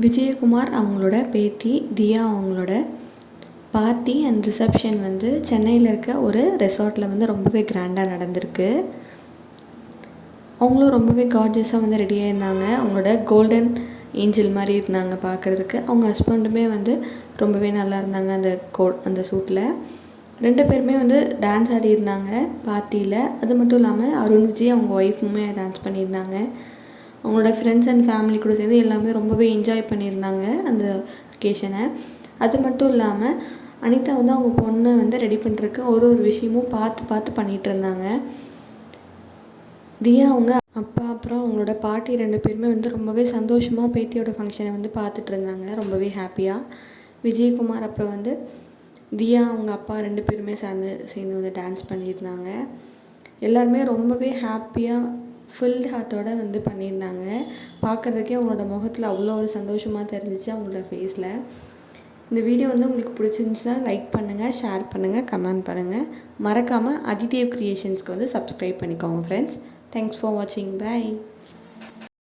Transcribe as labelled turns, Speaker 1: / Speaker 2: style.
Speaker 1: விஜயகுமார் அவங்களோட பேத்தி தியா அவங்களோட பார்ட்டி அண்ட் ரிசப்ஷன் வந்து சென்னையில் இருக்க ஒரு ரெசார்ட்டில் வந்து ரொம்பவே கிராண்டாக நடந்திருக்கு. அவங்களும் ரொம்பவே கார்ஜியஸாக வந்து ரெடியாக இருந்தாங்க அவங்களோட கோல்டன் ஏஞ்சல் மாதிரி இருந்தாங்க பார்க்குறதுக்கு அவங்க ஹஸ்பண்டுமே வந்து ரொம்பவே நல்லா இருந்தாங்க அந்த கோ அந்த சூட்டில் ரெண்டு பேருமே வந்து டான்ஸ் ஆடியிருந்தாங்க பார்ட்டியில் அது மட்டும் இல்லாமல் அருண் விஜய் அவங்க ஒய்ஃபுமே டான்ஸ் பண்ணியிருந்தாங்க. அவங்களோட ஃப்ரெண்ட்ஸ் அண்ட் ஃபேமிலி கூட சேர்ந்து எல்லாமே ரொம்பவே என்ஜாய் பண்ணியிருந்தாங்க அந்த அக்கேஷனை அது மட்டும் இல்லாமல் அனிதா வந்து அவங்க பொண்ணை வந்து ரெடி பண்ணுறதுக்கு ஒரு ஒரு விஷயமும் பார்த்து பார்த்து பண்ணிகிட்டு இருந்தாங்க. தியா அவங்க அப்பா அப்புறம் அவங்களோட பாட்டி ரெண்டு பேருமே வந்து ரொம்பவே சந்தோஷமாக பேத்தியோட ஃபங்க்ஷனை வந்து பார்த்துட்டு இருந்தாங்க ரொம்பவே ஹாப்பியாக விஜயகுமார் அப்புறம் வந்து தியா அவங்க அப்பா ரெண்டு பேருமே சேர்ந்து சேர்ந்து வந்து டான்ஸ் பண்ணியிருந்தாங்க. எல்லாருமே ரொம்பவே ஹாப்பியாக ஃபுல் ஹார்ட்டோட வந்து பண்ணியிருந்தாங்க. பார்க்குறதுக்கே அவங்களோட முகத்தில் அவ்வளோ ஒரு சந்தோஷமாக தெரிஞ்சிச்சு அவங்களோட ஃபேஸில் இந்த வீடியோ வந்து உங்களுக்கு பிடிச்சிருந்துச்சுன்னா லைக் பண்ணுங்கள் ஷேர் பண்ணுங்கள் கமெண்ட் பண்ணுங்கள் மறக்காமல் அதிதேவ் க்ரியேஷன்ஸ்க்கு வந்து சப்ஸ்கிரைப் பண்ணிக்கோங்க ஃப்ரெண்ட்ஸ் தேங்க்ஸ் ஃபார் வாட்சிங் பை